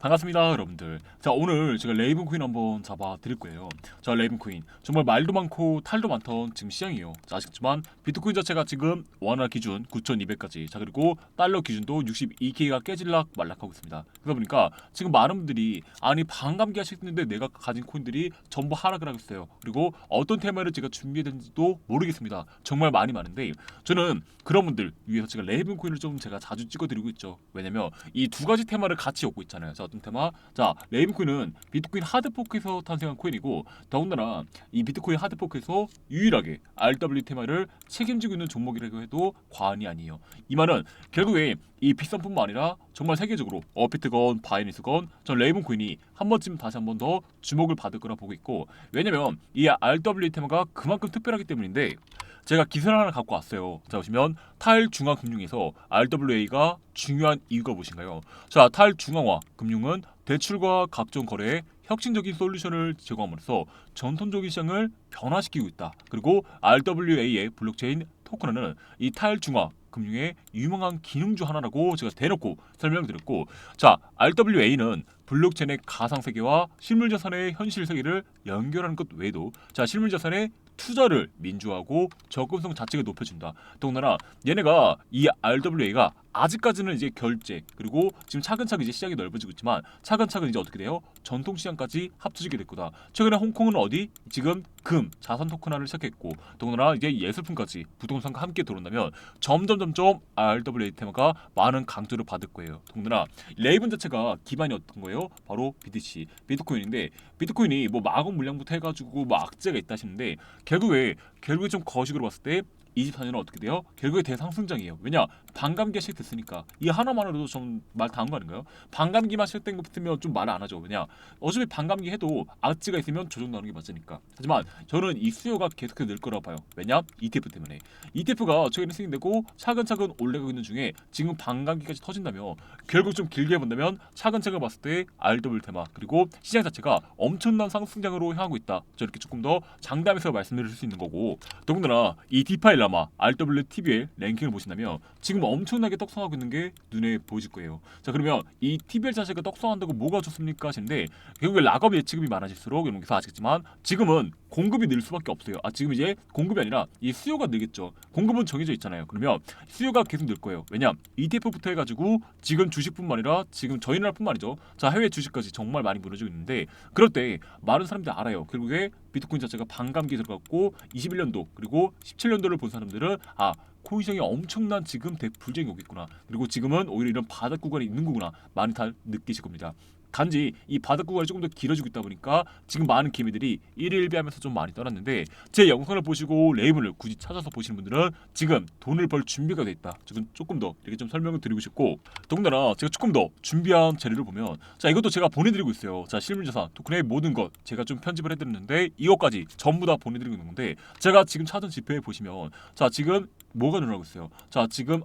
반갑습니다 여러분들. 자 오늘 제가 레이븐 퀸 한번 잡아 드릴 거예요. 자 레이븐 퀸. 정말 말도 많고 탈도 많던 지금 시장이에요. 자 아시겠지만 비트코인 자체가 지금 원화 기준 9200까지. 자 그리고 달러 기준도 62K가 깨질락 말락하고 있습니다. 그러다 보니까 지금 많은 분들이 아니 반감기 하셨는데 내가 가진 코인들이 전부 하락을 하고 있어요. 그리고 어떤 테마를 제가 준비했는지도 모르겠습니다. 정말 많이 많은데 저는 그런 분들 위해서 제가 레이븐 코인을 좀 제가 자주 찍어 드리고 있죠. 왜냐면 이 두 가지 테마를 같이 엮고 있잖아요. 자 어떤 테마. 자 레이븐 코인은 비트코인 하드포크에서 탄생한 코인이고 더군다나 이 비트코인 하드포크에서 유일하게 RW 테마를 책임지고 있는 종목이라고 해도 과언이 아니에요. 이 말은 결국에 이 빅선뿐만 아니라 정말 세계적으로 어피트건 바이니스건 전 레이븐 코인이 한 번쯤 다시 한 번 더 주목을 받을 거라 보고 있고 왜냐면 이 RW 테마가 그만큼 특별하기 때문인데 제가 기사를 하나 갖고 왔어요. 자 보시면 탈 중앙 금융에서 RWA가 중요한 이유가 무엇인가요? 자 탈 중앙화 금융은 대출과 각종 거래에 혁신적인 솔루션을 제공함으로써 전통적인 시장을 변화시키고 있다. 그리고 RWA의 블록체인 토큰은 이 탈중앙 금융의 유명한 기능 중 하나라고 제가 대놓고 설명드렸고 자 RWA는 블록체인의 가상 세계와 실물 자산의 현실 세계를 연결하는 것 외에도 자 실물 자산의 투자를 민주화하고 접근성 자체가 높여준다. 더군다나 얘네가 이 RWA가 아직까지는 이제 결제 그리고 지금 차근차근 이제 시장이 넓어지고 있지만 차근차근 이제 어떻게 돼요? 전통 시장까지 합쳐지게 될 거다. 최근에 홍콩은 어디? 지금 금 자산 토큰화를 시작했고 더군다나 이제 예술품까지 부동산과 함께 들어온다면 점점 점점 RWA 테마가 많은 강조를 받을 거예요. 더군다나 레이븐 자체가 기반이 어떤 거예요? 바로 BTC, 비트코인인데 비트코인이 뭐 마공 물량부터 해가지고 뭐 악재가 있다 하시는데 결국에 결국에 좀 거식으로 봤을 때 24년은 어떻게 돼요? 결국에 대상승장이에요. 왜냐? 반감기가 시작됐으니까 이 하나만으로도 좀 말 다한 거 아닌가요? 반감기만 시작된 것 같으면 좀말안 하죠. 왜냐? 어차피 반감기 해도 악재가 있으면 조정 나오는 게 맞으니까. 하지만 저는 이 수요가 계속해서 늘 거라고 봐요. 왜냐? ETF 때문에. ETF가 최근에 승인되고 차근차근 올라가고 있는 중에 지금 반감기까지 터진다면 결국 좀 길게 본다면 차근차근 봤을 때 RW 테마 그리고 시장 자체가 엄청난 상승장으로 향하고 있다. 저렇게 조금 더 장담해서 말씀드릴 수 있는 거고 더군다나 이 디파일 라마 RWTBL 랭킹을 보신다면 지금 엄청나게 떡상하고 있는 게 눈에 보이실 거예요. 자 그러면 이 TBL 자체가 떡상한다고 뭐가 좋습니까 하시는데 결국에 락업 예측금이 많아질수록 여러분께서 아시겠지만 지금은 공급이 늘 수밖에 없어요. 아 지금 이제 공급이 아니라 이 수요가 늘겠죠. 공급은 정해져 있잖아요. 그러면 수요가 계속 늘 거예요. 왜냐 ETF부터 해가지고 지금 주식뿐만 아니라 지금 저희 나라뿐만 아니죠. 자 해외 주식까지 정말 많이 무너지고 있는데 그럴 때 많은 사람들이 알아요. 결국에 비트코인 자체가 반감기에 들어갔고 21년도 그리고 17년도를 본 사람들은 아 코인 시장이 엄청난 지금 대불쟁이 오겠구나. 그리고 지금은 오히려 이런 바닥 구간이 있는 거구나. 많이 다 느끼실 겁니다. 단지 이 바닥 구간이 조금 더 길어지고 있다 보니까 지금 많은 개미들이 일일비하면서 좀 많이 떠났는데 제 영상을 보시고 레이븐을 굳이 찾아서 보시는 분들은 지금 돈을 벌 준비가 돼 있다. 지금 조금 더 이렇게 좀 설명을 드리고 싶고 더군다나 제가 조금 더 준비한 자료를 보면 자 이것도 제가 보내드리고 있어요. 자 실물자산 토큰의 모든 것 제가 좀 편집을 해드렸는데 이것까지 전부 다 보내드리고 있는 건데 제가 지금 찾은 지표에 보시면 자 지금 뭐가 늘어나고 있어요. 자 지금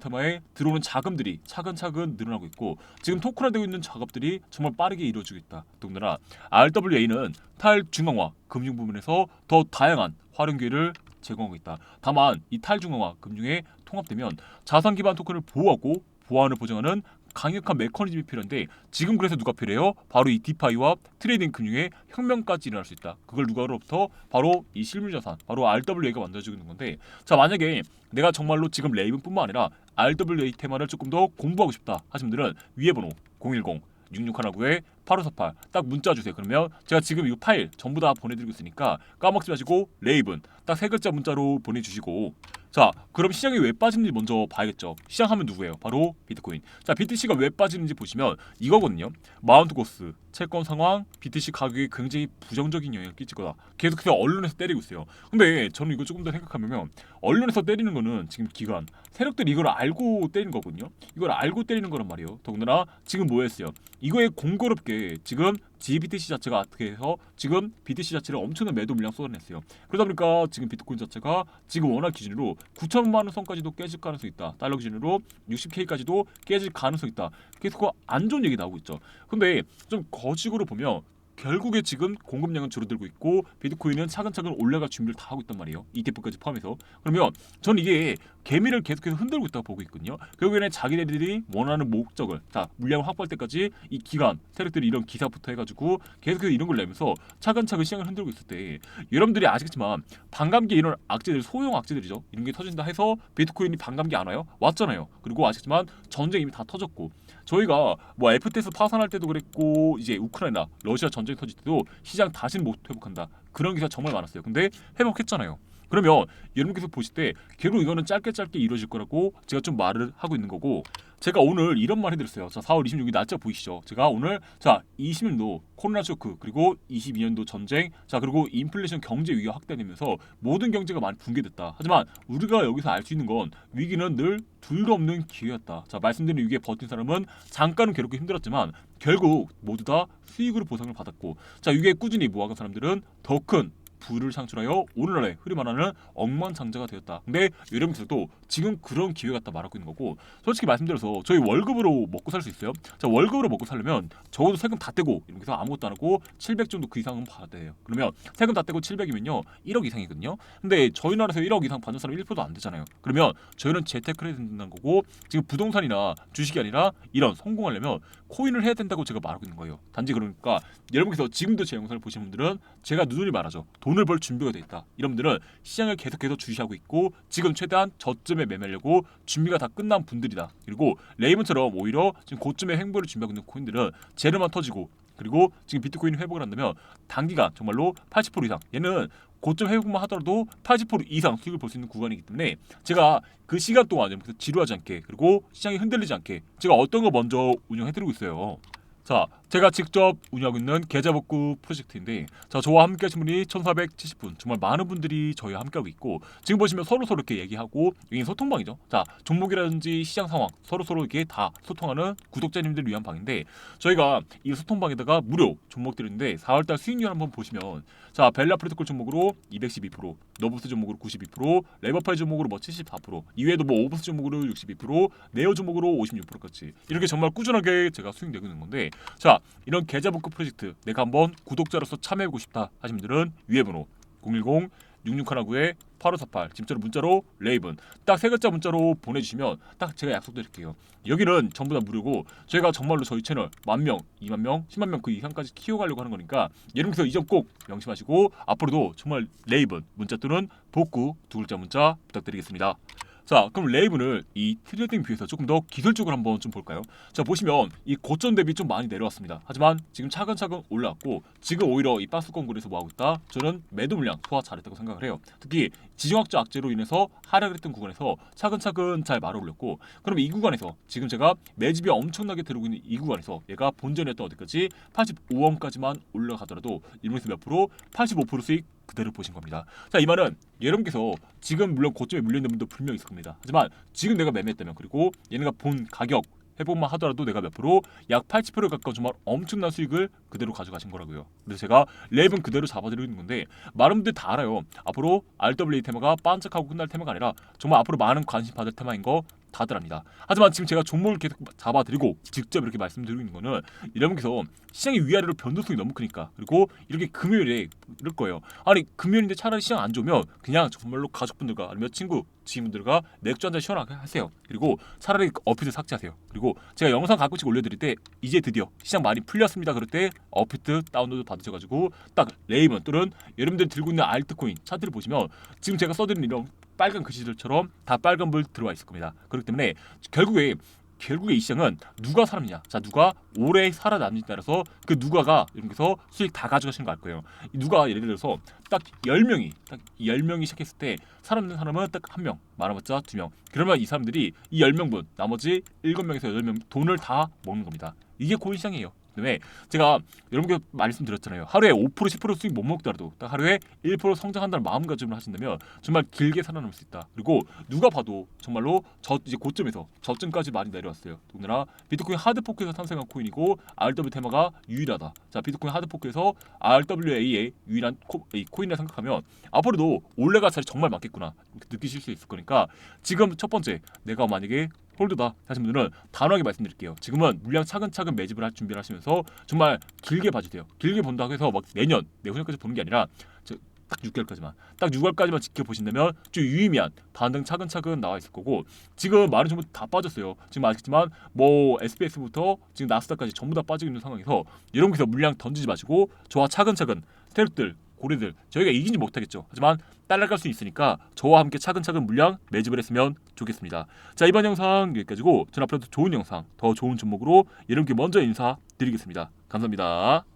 테마에 들어오는 자금들이 차근차근 늘어나고 있고 지금 토큰화되고 있는 작업들이 정말 빠르게 이루어지고 있다. 더군다나 RWA는 탈중앙화 금융 부문에서 더 다양한 활용 기회를 제공하고 있다. 다만 이 탈중앙화 금융에 통합되면 자산 기반 토큰을 보호하고 보안을 보장하는 강력한 메커니즘이 필요한데 지금 그래서 누가 필요해요? 바로 이 디파이와 트레이딩 금융의 혁명까지 일어날 수 있다. 그걸 누가로부터 바로 이 실물 자산, 바로 RWA가 만들어지고 있는 건데 자 만약에 내가 정말로 지금 레이븐뿐만 아니라 RWA 테마를 조금 더 공부하고 싶다 하시는 분들은 위에 번호 010 6619에 8548 딱 문자 주세요. 그러면 제가 지금 이 파일 전부 다 보내드리고 있으니까 까먹지 마시고 레이븐 딱 세 글자 문자로 보내주시고 자 그럼 시장이 왜 빠지는지 먼저 봐야겠죠. 시장 하면 누구예요? 바로 비트코인. 자 BTC가 왜 빠지는지 보시면 이거거든요. 마운트 코스, 채권 상황, BTC 가격이 굉장히 부정적인 영향을 끼칠 거다. 계속해서 언론에서 때리고 있어요. 근데 저는 이거 조금 더 생각하면 언론에서 때리는 거는 지금 기관 세력들이 이걸 알고 때리는 거거든요. 이걸 알고 때리는 거란 말이에요. 더군다나 지금 뭐 했어요? 이거에 공교롭게 지금 GBTC 자체가 어떻게 해서 지금 BTC 자체를 엄청난 매도 물량 쏟아냈어요. 그러다 보니까 지금 비트코인 자체가 지금 원화 기준으로 9천만 원 선까지도 깨질 가능성이 있다. 달러 기준으로 60K까지도 깨질 가능성이 있다. 계속 그안 좋은 얘기 나오고 있죠. 근데 좀 거식으로 보면 결국에 지금 공급량은 줄어들고 있고 비트코인은 차근차근 올라갈 준비를 다 하고 있단 말이에요. ETF까지 포함해서. 그러면 전 이게 개미를 계속해서 흔들고 있다고 보고 있거든요. 결국에는 자기네들이 원하는 목적을 자 물량을 확보할 때까지 이 기간 세력들이 이런 기사부터 해가지고 계속해서 이런 걸 내면서 차근차근 시장을 흔들고 있을 때 여러분들이 아시겠지만 반감기 이런 악재들 소형 악재들이죠. 이런 게 터진다 해서 비트코인이 반감기 안 와요? 왔잖아요. 그리고 아시겠지만 전쟁 이미 다 터졌고 저희가 뭐 FTS 파산할 때도 그랬고 이제 우크라이나 러시아 전쟁 터질 때도 시장 다시는 못 회복한다 그런 기사 정말 많았어요. 근데 회복했잖아요. 그러면 여러분께서 보실 때 결국 이거는 짧게 짧게 이루어질 거라고 제가 좀 말을 하고 있는 거고 제가 오늘 이런 말 해드렸어요. 자, 4월 26일 날짜 보이시죠? 제가 오늘 자 20년도 코로나 쇼크 그리고 22년도 전쟁 자 그리고 인플레이션 경제 위기가 확대되면서 모든 경제가 많이 붕괴됐다. 하지만 우리가 여기서 알 수 있는 건 위기는 늘 둘도 없는 기회였다. 자 말씀드린 위기에 버틴 사람은 잠깐은 괴롭고 힘들었지만 결국 모두 다 수익으로 보상을 받았고 자 위기에 꾸준히 모아간 사람들은 더큰 부를 창출하여 오늘날의 흐름 하나는 억만장자가 되었다. 근데 여러분께서도 지금 그런 기회 갖다 말하고 있는 거고 솔직히 말씀드려서 저희 월급으로 먹고 살 수 있어요. 자 월급으로 먹고 살려면 적어도 세금 다 떼고 이렇게 해서 아무것도 안 하고 700 정도 그 이상은 받아야 돼요. 그러면 세금 다 떼고 700이면요 1억 이상이거든요. 근데 저희 나라에서 1억 이상 받는 사람 1%도 안 되잖아요. 그러면 저희는 재테크를 해야 된다는 거고 지금 부동산이나 주식이 아니라 이런 성공하려면 코인을 해야 된다고 제가 말하고 있는 거예요. 단지 그러니까 여러분께서 지금도 제 영상을 보시는 분들은 제가 누누이 말하죠. 돈을 벌 준비가 돼 있다. 이런 분들은 시장을 계속해서 주시하고 있고 지금 최대한 저점에 매매하려고 준비가 다 끝난 분들이다. 그리고 레이븐처럼 오히려 지금 고점에 횡보를 준비하고 있는 코인들은 재료만 터지고 그리고 지금 비트코인 회복을 한다면 단기간 정말로 80% 이상 얘는 고점 회복만 하더라도 80% 이상 수익을 볼 수 있는 구간이기 때문에 제가 그 시간 동안 지루하지 않게 그리고 시장이 흔들리지 않게 제가 어떤 거 먼저 운영해드리고 있어요. 자, 제가 직접 운영하고 있는 계좌복구 프로젝트인데 자 저와 함께 하신 분이 1470분. 정말 많은 분들이 저희와 함께하고 있고 지금 보시면 서로 서로 이렇게 얘기하고 여기 소통방이죠. 자 종목이라든지 시장 상황 서로 서로 이렇게 다 소통하는 구독자님들 위한 방인데 저희가 이 소통방에다가 무료 종목들이 있는데 4월달 수익률 한번 보시면 자 벨라 프로토콜 종목으로 212% 너브스 종목으로 92% 레버파이 종목으로 뭐 74% 이외에도 뭐 오브스 종목으로 62% 네오 종목으로 56%까지. 이렇게 정말 꾸준하게 제가 수익 내고 있는 건데 자 이런 계좌복구 프로젝트 내가 한번 구독자로서 참여하고 싶다 하신 분들은 위에 번호 010 6619에 8548 진짜로 문자로 레이븐 딱 세 글자 문자로 보내주시면 딱 제가 약속드릴게요. 여기는 전부 다 무료고 저희가 정말로 저희 채널 만명, 2만 명, 10만 명 그 이상까지 키워가려고 하는 거니까 여러분께서 이 점 꼭 명심하시고 앞으로도 정말 레이븐 문자 또는 복구 두 글자 문자 부탁드리겠습니다 자 그럼 레이븐을 이 트레이딩 뷰에서 조금 더 기술적으로 한번 좀 볼까요? 자 보시면 이 고점 대비 좀 많이 내려왔습니다. 하지만 지금 차근차근 올라왔고 지금 오히려 이 박스권골에서 뭐하고 있다? 저는 매도 물량 소화 잘했다고 생각을 해요. 특히 지정학적 악재로 인해서 하락을 했던 구간에서 차근차근 잘 말아 올렸고 그럼 이 구간에서 지금 제가 매집이 엄청나게 들어오고 있는 이 구간에서 얘가 본전이었던 어디까지 85원까지만 올라가더라도 이러면서 몇 프로? 85% 수익 그대로 보신 겁니다. 자, 이 말은 여러분께서 지금 물론 고점에 물려 있는 분도 분명 있을 겁니다. 하지만 지금 내가 매매했다면 그리고 얘네가 본 가격 회복만 하더라도 내가 몇 프로 약 80% 가까운 정말 엄청난 수익을 그대로 가져가신 거라고요. 그래서 제가 랩은 그대로 잡아드리고 있는 건데 많은 분들 다 알아요. 앞으로 RWA 테마가 반짝하고 끝날 테마가 아니라 정말 앞으로 많은 관심 받을 테마인 거 다들 압니다. 하지만 지금 제가 종목을 계속 잡아드리고 직접 이렇게 말씀드리고 있는 거는 여러분께서 시장이 위아래로 변동성이 너무 크니까 그리고 이렇게 금요일에 이럴 거예요. 아니 금요일인데 차라리 시장 안 좋으면 그냥 정말로 가족분들과 아니면 친구 지인분들과 맥주 한 잔 시원하게 하세요. 그리고 차라리 어필을 삭제하세요. 그리고 제가 영상 가끔씩 올려드릴 때 이제 드디어 시장 많이 풀렸습니다. 그럴 때 어필트 다운로드 받으셔가지고 딱 레이먼 또는 여러분들 들고 있는 알트코인 차트를 보시면 지금 제가 써드린 이런 빨간 글씨들처럼 다 빨간 불 들어와 있을 겁니다. 그렇기 때문에 결국에 결국에 이 시장은 누가 살았냐. 자, 누가 오래 살아남느냐에 따라서 그 누가가 이렇게서 수익 다 가져가시는 거 알 거예요. 이 누가 예를 들어서 딱 10명이 딱 10명이 시작했을 때 살아남는 사람은 딱 한 명, 많아봤자 두 명. 그러면 이 사람들이 이 10명분 나머지 7명에서 8명 돈을 다 먹는 겁니다. 이게 코인 시장이에요. 때문에 제가 여러분께 말씀드렸잖아요. 하루에 5% 10% 수익 못 먹더라도 딱 하루에 1% 성장한다는 마음가짐을 하신다면 정말 길게 살아남을 수 있다. 그리고 누가 봐도 정말로 저 이제 고점에서 저점까지 많이 내려왔어요. 더군다나 비트코인 하드포크에서 탄생한 코인이고 RW 테마가 유일하다. 자 비트코인 하드포크에서 RWA의 유일한 코, 이 코인이라 생각하면 앞으로도 올라갈 차례 정말 많겠구나 느끼실 수 있을 거니까 지금 첫 번째 내가 만약에 홀드다 하신 분들은 단호하게 말씀드릴게요. 지금은 물량 차근차근 매집을 할 준비를 하시면서 정말 길게 봐주세요. 길게 본다고 해서 막 내년 내후년까지 보는 게 아니라 저- 딱 6개월까지만 딱 6월까지만 지켜보신다면 좀 유의미한 반등 차근차근 나와 있을 거고 지금 많은 전부 다 빠졌어요. 지금 아시겠지만 뭐 SPX부터 지금 나스닥까지 전부 다 빠지고 있는 상황에서 곳에서 물량 던지지 마시고 저와 차근차근 스텔들 고래들 저희가 이기지 못하겠죠. 하지만 따라갈 수 있으니까 저와 함께 차근차근 물량 매집을 했으면 좋겠습니다. 자 이번 영상 여기까지고 전 앞으로도 좋은 영상 더 좋은 종목으로 여러분께 먼저 인사드리겠습니다. 감사합니다.